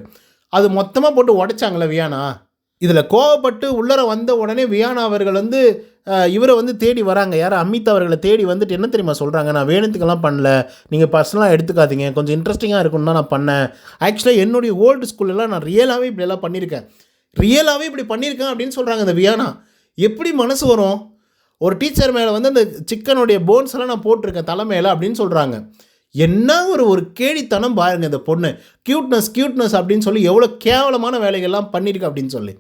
அது மொத்தமாக போட்டு உடைச்சாங்களே வியானா. இதில் கோவப்பட்டு உள்ளர வந்த உடனே வியானா அவர்கள் வந்து இவரை வந்து தேடி வராங்க. யாரும் அமித் அவர்களை தேடி வந்துட்டு என்ன தெரியுமா சொல்கிறாங்க நான் வேணுத்துக்கெல்லாம் பண்ணல. நீங்கள் பர்சனலாக எடுத்துக்காதீங்க. கொஞ்சம் இன்ட்ரெஸ்டிங்காக இருக்கும்னு தான் நான் பண்ணேன். ஆக்சுவலாக என்னுடைய ஓல்டு ஸ்கூல்லலாம் நான் ரியலாகவே இப்படியெல்லாம் பண்ணியிருக்கேன். ரியலாகவே இப்படி பண்ணியிருக்கேன் அப்படின்னு சொல்கிறாங்க இந்த வியானா எப்படி மனசு வரும்? ஒரு டீச்சர் மேலே வந்து அந்த சிக்கனுடைய போன்ஸ் எல்லாம் நான் போட்டிருக்கேன் தலை மேலே அப்படின்னு சொல்கிறாங்க என்ன ஒரு ஒரு கேடித்தனம் பாருங்கள் இந்த பொண்ணு. க்யூட்னஸ் க்யூட்னஸ் அப்படின்னு சொல்லி எவ்வளோ கேவலமான வேலைகள்லாம் பண்ணியிருக்கு அப்படின்னு சொல்லி.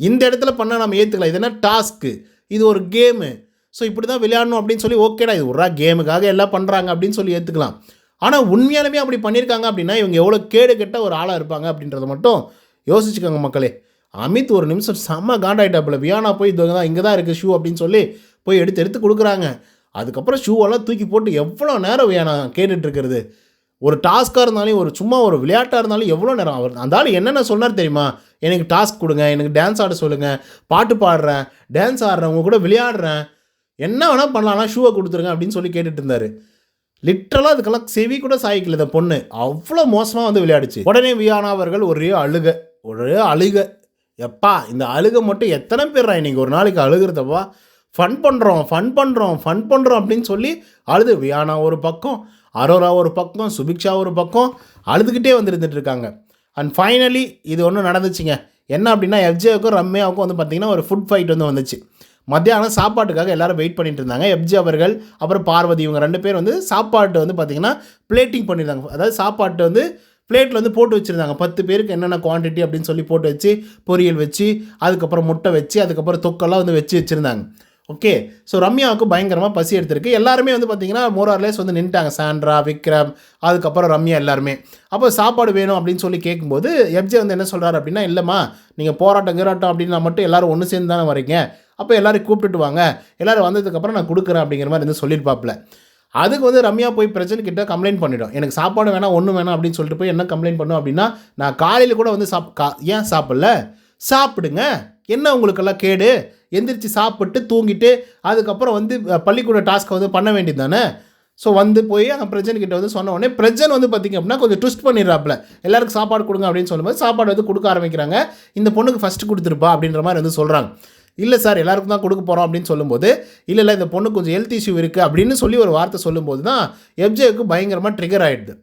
இந்த இடத்துல பண்ணால் நம்ம ஏற்றுக்கலாம் இது என்ன டாஸ்க்கு இது ஒரு கேமு. ஸோ இப்படி தான் விளையாடணும் அப்படின்னு சொல்லி ஓகேடா இது ஒரு கேமுக்காக எல்லாம் பண்ணுறாங்க அப்படின்னு சொல்லி ஏற்றுக்கலாம் ஆனால் உண்மையாலுமே அப்படி பண்ணியிருக்காங்க அப்படின்னா இவங்க எவ்வளோ கேடு கெட்ட ஒரு ஆளாக இருப்பாங்க அப்படின்றத மட்டும் யோசிச்சுக்கோங்க மக்களே. அமித் ஒரு நிமிஷம் செம்ம காண்டாயிட்டாப்புல. வியானா போய் இது தான் இங்கே தான் இருக்குது ஷூ அப்படின்னு சொல்லி போய் எடுத்து எடுத்து கொடுக்குறாங்க. அதுக்கப்புறம் ஷூவெல்லாம் தூக்கி போட்டு எவ்வளோ நேரம் வியானா கேட்டுட்ருக்கிறது ஒரு டாஸ்க்காக இருந்தாலும் ஒரு சும்மா ஒரு விளையாட்டாக இருந்தாலும் எவ்வளோ நேரம் அவர் அந்த ஆள் என்னென்ன சொன்னார் தெரியுமா? எனக்கு டாஸ்க் கொடுங்க எனக்கு டான்ஸ் ஆட சொல்லுங்கள் பாட்டு பாடுறேன் டான்ஸ் ஆடுறேன் உங்கள் கூட விளையாடுறேன். என்ன வேணால் பண்ணலாம் ஷூவை கொடுத்துருங்க அப்படின்னு சொல்லி கேட்டுட்டு இருந்தார். லிட்ரலாக அதுக்கெல்லாம் செவி கூட சாய்க்கல இந்த பொண்ணு. அவ்வளோ மோசமாக வந்து விளையாடுச்சு. உடனே வியானா அவர்கள் ஒரே அழுக ஒரே அழுக. எப்பா இந்த அழுக மட்டும் எத்தனை பேர்ரா இன்றைக்கி ஒரு நாளைக்கு அழுகிறதப்பா ஃபன் பண்ணுறோம் ஃபன் பண்ணுறோம் ஃபன் பண்ணுறோம் அப்படின்னு சொல்லி அழுது. வியானா ஒரு பக்கம் அரோரா ஒரு பக்கம் சுபிக்ஷா ஒரு பக்கம் அழுதுகிட்டே வந்துருந்துட்டு இருக்காங்க அண்ட் ஃபைனலி இது ஒன்று நடந்துச்சுங்க. என்ன அப்படின்னா எஃப்ஜேவுக்கும் ரம்யாவுக்கும் வந்து பார்த்திங்கன்னா ஒரு ஃபுட் ஃபைட் வந்து வந்துச்சு. மத்தியானம் சாப்பாட்டுக்காக எல்லாரும் வெயிட் பண்ணிட்டு இருந்தாங்க. எப்ஜி அவர்கள் அப்புறம் பார்வதி இவங்க ரெண்டு பேர் வந்து சாப்பாட்டு வந்து பார்த்திங்கன்னா பிளேட்டிங் பண்ணியிருந்தாங்க அதாவது சாப்பாட்டு வந்து பிளேட்டில் வந்து போட்டு வச்சுருந்தாங்க. பத்து பேருக்கு என்னென்ன குவான்டிட்டி அப்படின்னு சொல்லி போட்டு வச்சு பொரியல் வச்சு அதுக்கப்புறம் முட்டை வச்சு அதுக்கப்புறம் தொக்கெல்லாம் வந்து வச்சு வச்சுருந்தாங்க. ஓகே ஸோ ரம்யாவுக்கு பயங்கரமாக பசி எடுத்திருக்கு. எல்லாருமே வந்து பார்த்தீங்கன்னா மோரார்லேஸ் வந்து நின்ட்டாங்க சாண்ட்ரா விக்ரம் அதுக்கப்புறம் ரம்யா எல்லாருமே. அப்போ சாப்பாடு வேணும் அப்படின்னு சொல்லி கேட்கும்போது எப்ஜே வந்து என்ன சொல்கிறாரு அப்படின்னா இல்லைம்மா நீங்கள் போராட்டம் கீராட்டம் அப்படின்னா மட்டும் எல்லாரும் ஒன்று சேர்ந்து தானே வரீங்க அப்போ எல்லோரும் கூப்பிட்டுட்டு வாங்க. எல்லாரும் வந்ததுக்கப்புறம் நான் கொடுக்குறேன் அப்படிங்கிற மாதிரி வந்து சொல்லியிருப்பாப்புல. அதுக்கு வந்து ரம்யா போய் பிரச்சனை கிட்ட கம்ப்ளைண்ட் பண்ணிடும். எனக்கு சாப்பாடு வேணாம் ஒன்றும் வேணாம் அப்படின்னு சொல்லிட்டு போய் என்ன கம்ப்ளைண்ட் பண்ணும் அப்படின்னா நான் காலையில் கூட வந்து சாப் கா ஏன் சாப்பிடல? சாப்பிடுங்க. என்ன உங்களுக்கெல்லாம் கேடு? எந்திரிச்சு சாப்பிட்டு தூங்கிட்டு அதுக்கப்புறம் வந்து பள்ளிக்கூட டாஸ்க்கை வந்து பண்ண வேண்டியது தானே ஸோ வந்து போய் அந்த பிரஜன் கிட்ட வந்து சொன்ன உடனே பிரஜன் வந்து பார்த்திங்க அப்படின்னா கொஞ்சம் ட்விஸ்ட் பண்ணிடுறாப்புல எல்லாருக்கும் சாப்பாடு கொடுங்க அப்படின்னு சொல்லும்போது சாப்பாடு வந்து கொடுக்க ஆரம்பிக்கிறாங்க. இந்த பொண்ணுக்கு ஃபஸ்ட்டு கொடுத்துருப்பா அப்படின்ற மாதிரி வந்து சொல்கிறாங்க இல்லை சார் எல்லாருக்கும் தான் கொடுக்க போகிறோம் அப்படின்னு சொல்லும்போது இல்லை இல்லை இந்த பொண்ணு கொஞ்சம் ஹெல்த் இஷ்யூ இருக்குது அப்படின்னு சொல்லி ஒரு வார்த்தை சொல்லும்போது தான் எஃப்ஜேவுக்கு பயங்கரமாக ட்ரிகர் ஆகிடுது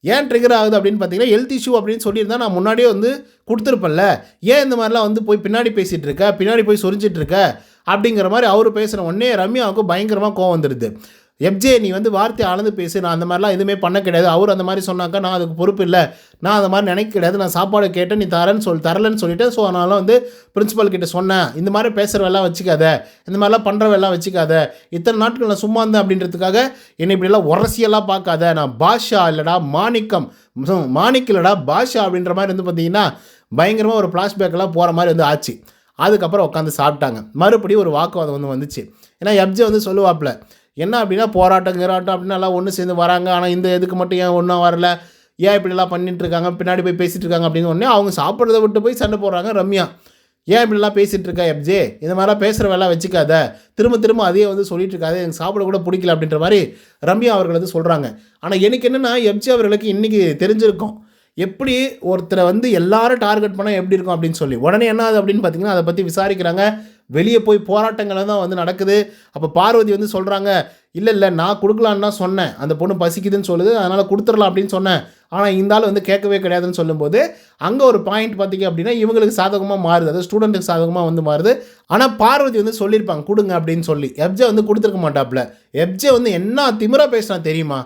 ஏன் ட்ரிகர் ஆகுது அப்படின்னு பார்த்தீங்கன்னா ஹெல்த் இஷ்யூ அப்படின்னு சொல்லியிருந்தா நான் முன்னாடியே வந்து கொடுத்துருப்பேன்ல. ஏன் இந்த மாதிரிலாம் வந்து போய் பின்னாடி பேசிகிட்டு இருக்க? பின்னாடி போய் சொரிஞ்சிட்டு இருக்க? அப்படிங்கிற மாதிரி அவர் பேசுகிற உடனே ரம்யாவுக்கு பயங்கரமாக கோவம் வந்துடுது எப்ஜே நீ வந்து வார்த்தை அளந்து பேசு. நான் அந்த மாதிரிலாம் எதுவுமே பண்ண கிடையாது. அவர் அந்த மாதிரி சொன்னாக்கா நான் அதுக்கு பொறுப்பு இல்லை. நான் அந்த மாதிரி நினைக்க கிடையாது. நான் சாப்பாடு கேட்டேன் நீ தரேன்னு சொல் தரலன்னு சொல்லிட்டு ஸோ அதனால வந்து பிரின்சிபல் கிட்ட சொன்னேன். இந்த மாதிரி பேசுகிறவெல்லாம் வச்சுக்காத. இந்த மாதிரிலாம் பண்ணுறவெல்லாம் வச்சுக்காத. இத்தனை நாட்கள் நான் சும்மா இருந்தேன் அப்படின்றதுக்காக என்னை இப்படிலாம் உரசியெல்லாம் பார்க்காத. நான் பாஷா இல்லைடா மாணிக்கம். ம், மாணிக் இல்லைடா பாஷா அப்படின்ற மாதிரி வந்து பார்த்தீங்கன்னா பயங்கரமாக ஒரு ஃப்ளாஷ்பேக்கெல்லாம் போகிற மாதிரி வந்து ஆச்சு. அதுக்கப்புறம் உட்காந்து சாப்பிட்டாங்க. மறுபடியும் ஒரு வாக்குவாதம் வந்து வந்துச்சு. ஏன்னா எப்ஜே வந்து சொல்லுவாப்பில் என்ன அப்படின்னா போராட்டம் கிராட்டம் அப்படின்னு எல்லாம் ஒன்று சேர்ந்து வராங்க. ஆனால் இந்த இதுக்கு மட்டும் ஏன் ஒன்றும் வரல? ஏன் இப்படிலாம் பண்ணிட்டுருக்காங்க பின்னாடி போய் பேசிகிட்டு இருக்காங்க அப்படின்னு உடனே அவங்க சாப்பிட்றத விட்டு போய் சண்டை போடுறாங்க ரம்யா. ஏன் இப்படிலாம் பேசிகிட்டு இருக்கா எப்ஜே இந்த மாதிரிலாம் பேசுகிற வேலை வச்சுக்காத. திரும்ப திரும்ப அதையே வந்து சொல்லிட்டு இருக்காது. எனக்கு சாப்பிட கூட பிடிக்கல அப்படின்ற மாதிரி ரம்யா அவர்கள் வந்து சொல்கிறாங்க ஆனால் எனக்கு என்னென்னா எப்ஜே அவர்களுக்கு இன்றைக்கி தெரிஞ்சிருக்கும். எப்படி ஒருத்தரை வந்து எல்லாரும் டார்கெட் பண்ணால் எப்படி இருக்கும் அப்படின்னு சொல்லி. உடனே என்ன ஆகுது அப்படின்னு பார்த்தீங்கன்னா அதை பற்றி விசாரிக்கிறாங்க. வெளியே போய் போராட்டங்கள் தான் வந்து நடக்குது. அப்போ பார்வதி வந்து சொல்கிறாங்க இல்லை இல்லை நான் கொடுக்கலான்னு தான் சொன்னேன். அந்த பொண்ணு பசிக்குதுன்னு சொல்லுது அதனால் கொடுத்துடலாம் அப்படின்னு சொன்னேன். ஆனால் இந்த ஆள் வந்து கேட்கவே கிடையாதுன்னு சொல்லும்போது அங்கே ஒரு பாயிண்ட் பார்த்தீங்க அப்படின்னா இவங்களுக்கு சாதகமாக மாறுது. அது ஸ்டூடெண்ட்டுக்கு சாதகமாக வந்து மாறுது. ஆனால் பார்வதி வந்து சொல்லியிருப்பாங்க கொடுங்க அப்படின்னு சொல்லி. எப்ஜே வந்து கொடுத்துருக்க மாட்டாப்புல. எப்ஜே வந்து என்ன திமிரா பேசினா தெரியுமா?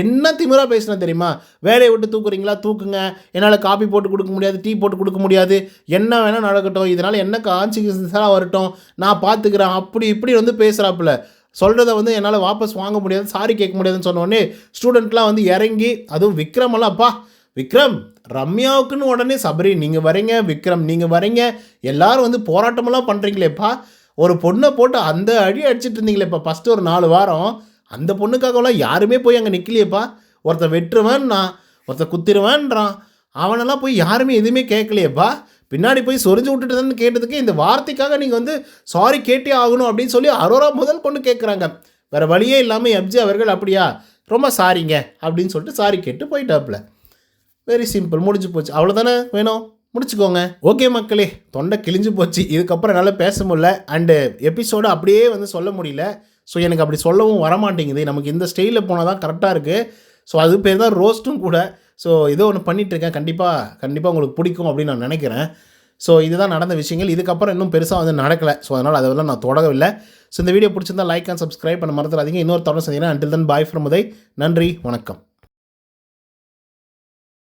என்ன திமிரா பேசினா தெரியுமா? வேலையை விட்டு தூக்குறீங்களா? தூக்குங்க. என்னால் காப்பி போட்டு கொடுக்க முடியாது டீ போட்டு கொடுக்க முடியாது. என்ன வேணால் நடக்கட்டும். இதனால் என்ன கான்சிக்வன்ஸாக வரட்டும். நான் பார்த்துக்கிறேன் அப்படி இப்படி வந்து பேசுகிறாப்புல சொல்கிறத வந்து என்னால் வாபஸ் வாங்க முடியாது சாரி கேட்க முடியாதுன்னு சொன்னோடனே ஸ்டூடெண்ட்லாம் வந்து இறங்கி அதுவும் விக்ரமெல்லாம் அப்பா விக்ரம் ரம்யாவுக்குன்னு உடனே சபரி நீங்கள் வரீங்க விக்ரம் நீங்கள் வரீங்க. எல்லாரும் வந்து போராட்டமெல்லாம் பண்ணுறீங்களேப்பா ஒரு பொண்ணை போட்டு அந்த அடி அடிச்சிட்டு இருந்தீங்களேப்பா ஃபஸ்ட்டு ஒரு நாலு வாரம். அந்த பொண்ணுக்காகலாம் யாருமே போய் அங்கே நிற்கலையப்பா ஒருத்தன் வெட்டுருவேன்றான் ஒருத்தன் குத்திருவேன்றான் அவனெல்லாம் போய் யாருமே எதுவுமே கேட்கலையேப்பா. பின்னாடி போய் சொரிஞ்சு விட்டுட்டுதான்னு கேட்டதுக்கு இந்த வார்த்தைக்காக நீங்கள் வந்து சாரி கேட்டே ஆகணும் அப்படின்னு சொல்லி அரோரா முதல் கொண்டு கேட்குறாங்க வேறு வழியே இல்லாமல் எப்ஜி அவர்கள் அப்படியா? ரொம்ப சாரிங்க அப்படின்னு சொல்லிட்டு சாரி கேட்டு போயிட்டாப்புல. வெரி சிம்பிள் முடிஞ்சு போச்சு. அவ்வளோதானே வேணும்? முடிச்சுக்கோங்க. ஓகே மக்களே தொண்டை கிழிஞ்சு போச்சு. இதுக்கப்புறம் என்னால் பேச முடியல. அண்டு எபிசோடு அப்படியே வந்து சொல்ல முடியல. ஸோ எனக்கு அப்படி சொல்லவும் வரமாட்டேங்குது. நமக்கு இந்த ஸ்டைலில் போனால் தான் கரெக்டாக இருக்குது ஸோ அது பேர் தான் ரோஸ்ட்டும் கூட. ஸோ ஏதோ ஒன்று பண்ணிகிட்ருக்கேன் கண்டிப்பாக கண்டிப்பாக உங்களுக்கு பிடிக்கும் அப்படின்னு நான் நினைக்கிறேன். ஸோ இதுதான் நடந்த விஷயங்கள். இதுக்கப்புறம் இன்னும் பெருசாக வந்து நடக்கலை. ஸோ அதனால் அதெல்லாம் நான் தொடங்கவில்லை ஸோ இந்த வீடியோ பிடிச்சிருந்தா லைக் அண்ட் சப்ஸ்கிரைப் பண்ண மறந்துடாதீங்க. இன்னொரு தொடர்ந்து சந்திங்கன்னா until then bye from Uday. நன்றி. வணக்கம்.